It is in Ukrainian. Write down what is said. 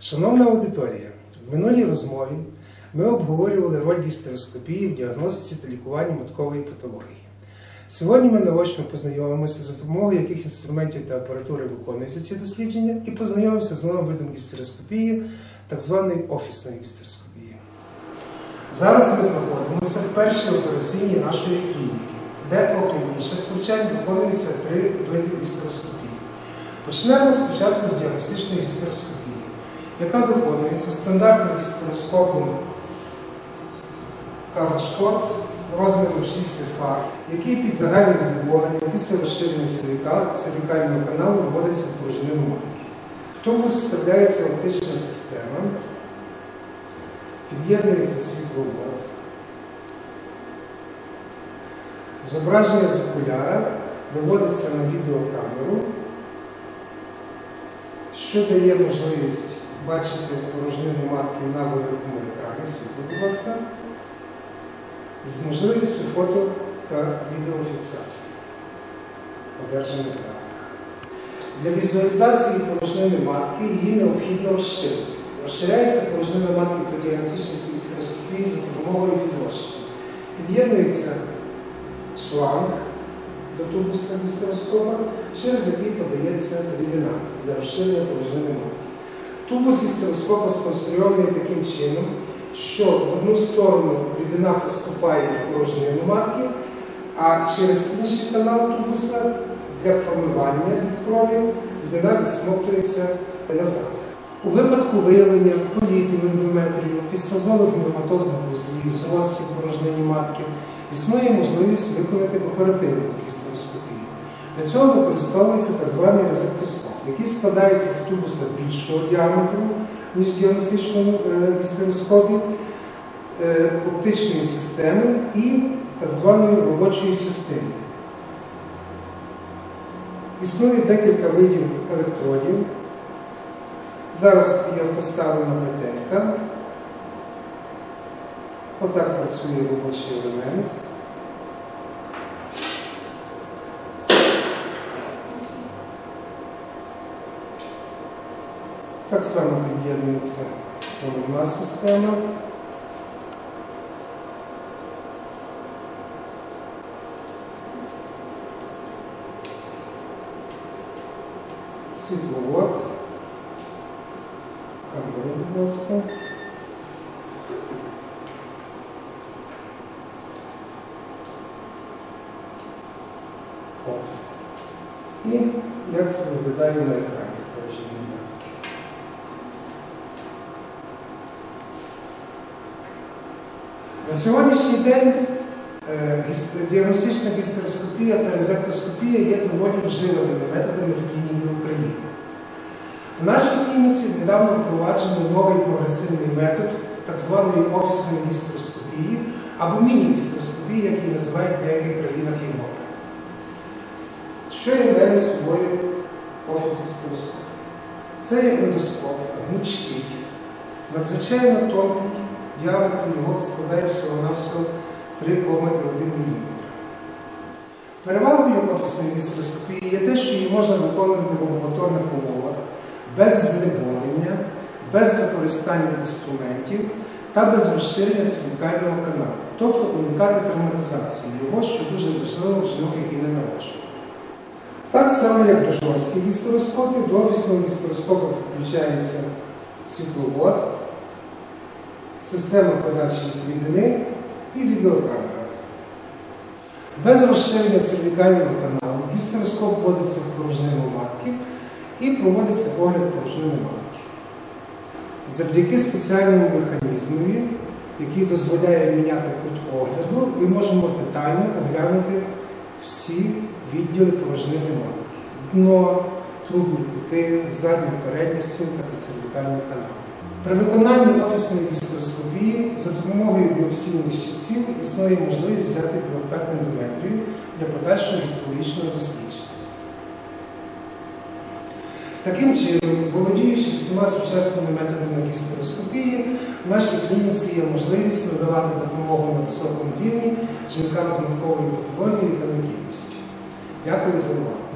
Шановна аудиторія, в минулій розмові ми обговорювали роль гістероскопії в діагностиці та лікуванні маткової патології. Сьогодні ми наочно познайомимося за допомогою яких інструментів та апаратури виконуються ці дослідження і познайомимося з новим видом гістероскопії, так званої офісної гістероскопії. Зараз ми знаходимося в першій операційній нашої клініки, де, окрім інших втручань, виконуються три види гістероскопії. Почнемо спочатку з діагностичної гістероскопії, яка виконується стандартним гістероскопом Карл Шторц розміром 6 фар, який під загальним знеболенням після розширення cervicального каналу вводиться в пружинину матки. В тубус вставляється оптична система, під'єднується світловод. Зображення з окуляра виводиться на відеокамеру, що дає можливість бачити порожнину матки на великому екрані, світло, будь ласка, з можливістю фото та відеофіксації одержаних даних. Для візуалізації порожнини матки її необхідно розширити. Розширяється порожнина матки при діагностичній гістероскопії за допомогою фізрозчини. Під'єднується шланг до тубуса гістероскопа, через який подається рідина для розширення порожнини матки. Тубус гістероскопа сконструйований таким чином, що в одну сторону рідина поступає в порожнину матки, а через інший канал тубуса для промивання від крові рідина відсмоктується назад. У випадку виявлення поліпів ендометрію, підслазових пневматозних вузлів, зростів в порожнині матки, існує можливість виконати оперативну гістероскопію. Для цього використовується так званий резектоскоп, складається з тубуса більшого діаметру, ніж в діагностичному е, гістероскопі, е, оптичної системи і так званої робочої частини. Існує декілька видів електродів. Зараз є поставлена петелька. Отак працює робочий елемент. Так само під'єднується головна система. Світловод. Камеру, будь ласка. О. І як це виглядає на екрані На сьогоднішній день е, діагностична гістероскопія та резектоскопія є доволі вживаними методами в клініці України. В нашій клініці недавно впроваджено новий прогресивний метод так званої офісної гістероскопії або міні-гістероскопії, як її називають в деяких Європи. Що являє собою офіс гістероскопії? Це є ендоскоп, гнучкий, надзвичайно тонкий, діаметр його складає всього-навсього 3,1 мм. Перевагою офісної гістероскопії є те, що її можна виконувати в амбулаторних умовах без знеболення, без використання інструментів та без розширення цвікального каналу, тобто уникати травматизації його, що дуже важливо в жінок, які не народжують. Так само, як до жорстких гістероскопів, до офісного гістероскопу підключається світловод, система подачі рідини і відеокамера. Без розширення цервікального каналу гістероскоп вводиться в порожнину матки і проводиться огляд порожнини матки. Завдяки спеціальному механізмові, який дозволяє міняти кут огляду, ми можемо детально оглянути всі відділи порожнини матки. Дно, трубні кути, задня передня та цервікальний канал. При виконанні офісної гістероскопії за допомогою біопсійних щипців існує можливість взяти біоптат ендометрію для подальшого гістологічного дослідження. Таким чином, володіючи всіма сучасними методами гістероскопії, в нашій клініці є можливість надавати допомогу на високому рівні жінкам з матковою патологією та неплідністю. Дякую за увагу.